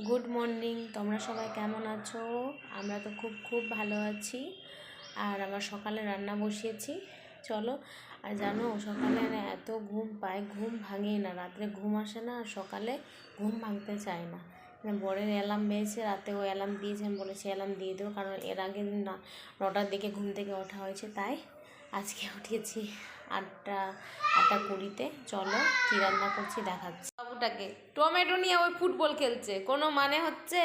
Good morning তোমরা সবাই কেমন আছো? আমরা তো খুব খুব ভালো আছি। আর আমার সকালে রান্না বসিয়েছি। চলো, আর জানো, সকালে এত ঘুম, পায় ঘুম ভাঙেই না। রাত্রে ঘুম আসে না, আর সকালে ঘুম ভাঙতে চায় না। মানে বরের অ্যালার্ম বেজেছে রাতে ও অ্যালার্ম দিয়েছে, আমি বলেছি অ্যালার্ম দিয়ে দেবো কারণ এর আগে না, নটার দিকে ঘুম থেকে ওঠা হয়েছে, তাই আজকে উঠিয়েছি আটটা আটটা কুড়িতে। চলো, কী রান্না করছি দেখাচ্ছি। বাবুটাকে টমেটো নিয়ে ওই ফুটবল খেলছে। কোনো মানে হচ্ছে?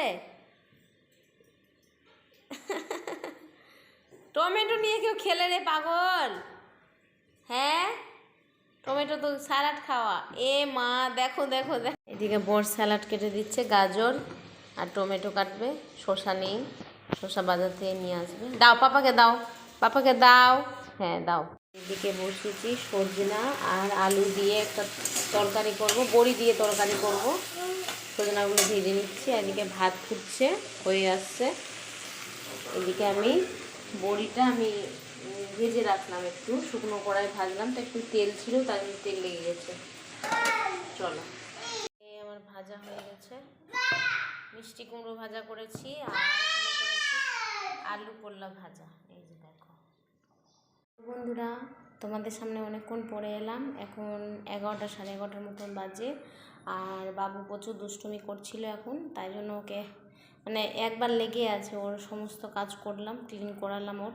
টমেটো নিয়ে কেউ খেলে রে পাগল? হ্যাঁ? টমেটো তো স্যালাড খাওয়া। এ মা, দেখো দেখো দেখো। এদিকে বর স্যালাড কেটে দিচ্ছে, গাজর আর টমেটো কাটবে। শসা নেই। শসা বাজার থেকে নিয়ে আসবে। দাও, পাপাকে দাও। পাপাকে দাও। হ্যাঁ দাও। এদিকে বসিয়েছি, সজনা আর আলু দিয়ে একটা তরকারি করব, বড়ি দিয়ে তরকারি করব। সজনাগুলো ভেজে নিচ্ছি এদিকে ভাত ফুটছে, হয়ে আসছে। এদিকে আমি বড়িটা আমি ভেজে রাখলাম একটু, শুকনো কড়াই ভাজলাম, তো একটু তেল ছিল তার জন্য তেল লেগে গেছে। চলো। এই আমার ভাজা হয়ে গেছে। মিষ্টি কুমড়ো ভাজা করেছি, আর আলু করলা ভাজা। এই যে দেখো। বন্ধুরা, তোমাদের সামনে অনেকক্ষণ পরে এলাম। এখন এগারোটা, সাড়ে এগারোটার মতন বাজে। আর বাবু প্রচুর দুষ্টুমি করছিল এখন, তাই জন্য ওকে মানে একবার লেগে আছে ওর সমস্ত কাজ করলাম ক্লিন করালাম ওর।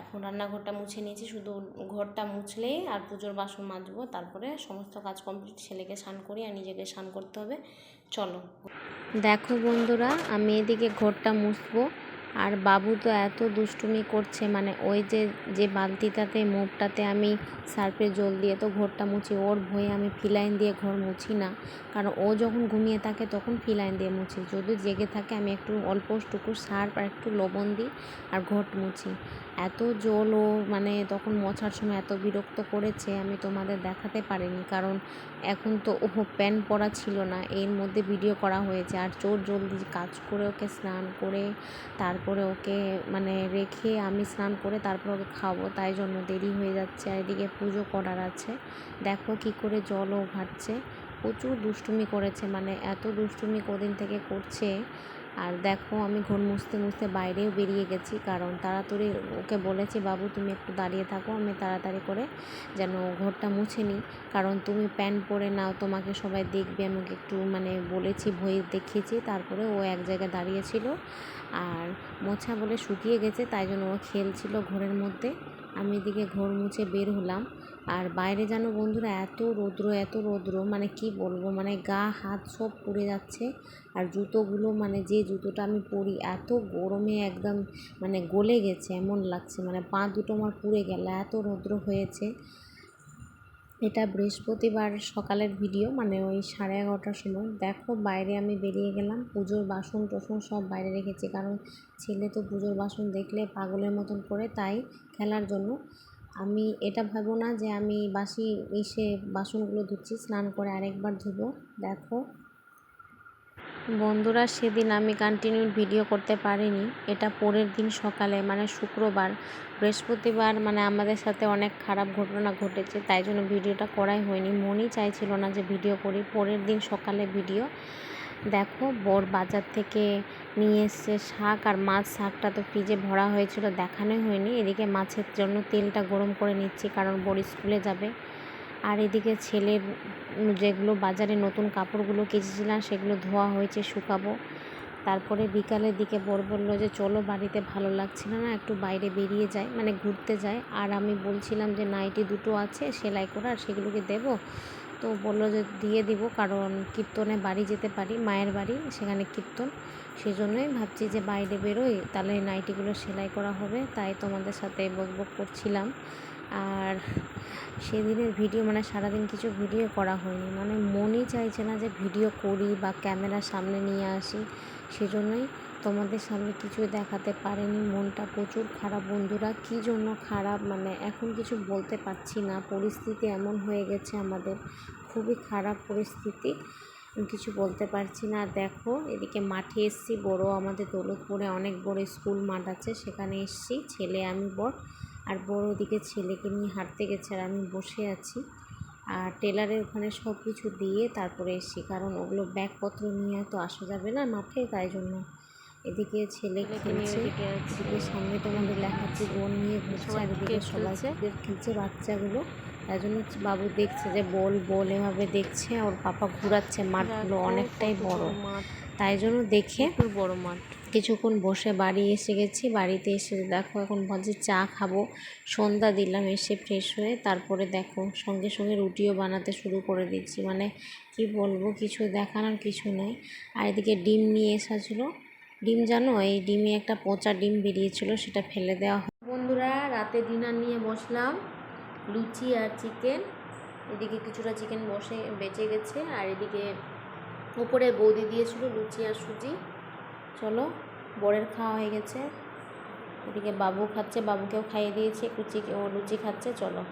এখন রান্নাঘরটা মুছে নিয়েছি, শুধু ঘরটা মুছলেই আর পুজোর বাসন মাজবো, তারপরে সমস্ত কাজ কমপ্লিট ছেলেকে স্নান করি আর নিজেকে স্নান করতে হবে। চলো। দেখো বন্ধুরা, আমি এদিকে ঘরটা মুছবো। আর বাবু তো এত দুষ্টুমি করছে মানে ওই যে যে বালতিটাতে মুখটাতে আমি সার্ফের জল দিয়ে তো ঘরটা মুছি, ওর ভয়ে আমি ফিলাইন দিয়ে ঘর মুছি না। কারণ ও যখন ঘুমিয়ে থাকে তখন ফিলাইন দিয়ে মুছি, যদি জেগে থাকে আমি একটু অল্প টুকু সার্ফ আর একটু লবণ দিই আর ঘট মুছি। এত জল ও মানে তখন মোছার সময় এত বিরক্ত করেছে, আমি তোমাদের দেখাতে পারিনি। কারণ এখন তো ও প্যান্ট পরা ছিল না, এর মধ্যে ভিডিও করা হয়েছে। আর চোর জলদি কাজ করে ওকে স্নান করে তারপরে ওকে মানে রেখে আমি স্নান করে তারপর ওকে খাব তাই জন্য দেরি হয়ে যাচ্ছে। আর এদিকে পুজো করার আছে। দেখো কি করে জলও ঘাটছে প্রচুর দুষ্টুমি করেছে মানে এত দুষ্টুমি কদিন থেকে করছে। আর দেখো আমি ঘর মুছতে মুছতে বাইরেও বেরিয়ে গেছি, কারণ তাড়াতাড়ি ওকে বলেছি, বাবু, তুমি একটু দাঁড়িয়ে থাকো, আমি তাড়াতাড়ি করে যেন ঘরটা মুছে নিই। কারণ তুমি প্যান্ট পরে নাও, তোমাকে সবাই দেখবে, আমি একটু মানে বলেছি, ভয় দেখিয়েছি, তারপরে ও এক জায়গায় দাঁড়িয়েছিল আর মোছা বলে শুকিয়ে গেছে, তাই জন্য ও খেলছিল ঘরের মধ্যে। আমি এদিকে ঘর মুছে বের হলাম। আর বাইরে যেন বন্ধুরা এত রৌদ্র এত রৌদ্র মানে কি বলব মানে গা, হাত সব পুড়ে যাচ্ছে। আর জুতোগুলো মানে যে জুতোটা আমি পরি, এত গরমে একদম মানে গলে গেছে, এমন লাগছে। মানে পা দুটো আমার পুড়ে গেল, এত রৌদ্র হয়েছে। এটা বৃহস্পতিবার সকালের ভিডিও মানে ওই সাড়ে এগারোটার সময়। দেখো, বাইরে আমি বেরিয়ে গেলাম, পুজোর বাসন টাসন সব বাইরে রেখেছি। কারণ ছেলে তো পুজোর বাসন দেখলে পাগলের মতন করে, তাই খেলার জন্য। আমি এটা ভাবো না যে আমি বাসি এসে বাসনগুলো ধুচ্ছি, স্নান করে আরেকবার ধুবো। দেখো। বন্ধুরা, সেদিন আমি কন্টিনিউ ভিডিও করতে পারিনি। এটা পরের দিন সকালে মানে শুক্রবার। বৃহস্পতিবার মানে আমাদের সাথে অনেক খারাপ ঘটনা ঘটেছে, তাই জন্য ভিডিওটা করাই হয়নি। মনই চাইছিল না যে ভিডিও করি। পরের দিন সকালে ভিডিও দেখো, বর বাজার থেকে নিয়ে এসছে শাক আর মাছ। শাকটা তো ফ্রিজে ভরা হয়েছিল, দেখানোই হয়নি। এদিকে মাছের জন্য তেলটা গরম করে নিচ্ছি, কারণ বড় স্কুলে যাবে। আর এদিকে ছেলের যেগুলো বাজারে নতুন কাপড়গুলো কেচেছিলাম, সেগুলো ধোয়া হয়েছে, শুকাবো। তারপরে বিকালের দিকে বর বলল যে, চলো বাড়িতে ভালো লাগছিল না, একটু বাইরে বেরিয়ে যাই। মানে ঘুরতে যাই। আর আমি বলছিলাম যে, নাইটি দুটো আছে, সেলাই করার, সেগুলোকে দেবো? তো বলল যে দিয়ে দিব, কারণ কীর্তনে বাড়ি যেতে পারি, মায়ের বাড়ি, সেখানে কীর্তন। সেই জন্যই ভাবছি যে বাইরে বেরোই, তাহলে নাইটিগুলো সেলাই করা হবে, তাই তোমাদের সাথে বক বক করছিলাম। আর সেদিনের ভিডিও মানে সারাদিন কিছু ভিডিও করা হয়নি। মানে মনই চাইছে না যে ভিডিও করি বা ক্যামেরার সামনে নিয়ে আসি। সেজন্যই তোমাদের সামনে কিছুই দেখাতে পারেনি। মনটা প্রচুর খারাপ। বন্ধুরা, কী জন্য খারাপ? মানে এখন কিছু বলতে পারছি না। পরিস্থিতি এমন হয়ে গেছে আমাদের। খুবই খারাপ পরিস্থিতি। কিছু বলতে পারছি না। দেখো, এদিকে মাঠে এসছি। বড় আমাদের দৌলতপুরে অনেক বড় স্কুল মাঠ আছে। সেখানে এসছি। ছেলে আমি বড় আর বড় ওদিকে ছেলেকে নিয়ে হাঁটতে গেছে আর আমি বসে আছি। আর টেলারের ওখানে সব কিছু দিয়ে তারপরে এসছি। কারণ ওগুলো ব্যাগপত্র নিয়ে তো আসা যাবে না মাঠে তাই জন্য এদিকে ছেলে খেলছে। এদিকে সামনে তোমাদের লেখাচ্ছি বোন নিয়ে ঘুরছে আর এদিকে সবাই খেলছে বাচ্চাগুলো। তাই জন্য বাবু দেখছে যে বল বল এভাবে দেখছে। ওর পাপা ঘুরাচ্ছে মাঠগুলো অনেকটাই বড়। মাঠ। তাই জন্য দেখে বড় মাঠ। কিছুক্ষণ বসে বাড়ি এসে গেছি। বাড়িতে এসে দেখো এখন ভাবছি চা খাব। সন্ধ্যা দিলাম, এসে ফ্রেশ হয়ে তারপরে দেখো সঙ্গে সঙ্গে রুটিও বানাতে শুরু করে দিচ্ছি। মানে কি বলব, কিছু দেখানোর কিছু নেই। আর এদিকে ডিম নিয়ে এসেছিল। ডিম জানো, এই ডিমে একটা পচা ডিম বেরিয়েছিল, সেটা ফেলে দেওয়া হয় বন্ধুরা, রাতে ডিনার নিয়ে বসলাম, লুচি আর চিকেন এদিকে কিছুটা চিকেন বসে, বেঁচে গেছে। আর এদিকে উপরে বৌদি দিয়েছিল লুচি আর সুজি। চলো, বরের খাওয়া হয়ে গেছে। এদিকে বাবু খাচ্ছে, বাবুকেও খাইয়ে দিয়েছি চিকেন ও লুচি খাচ্ছে, চলো।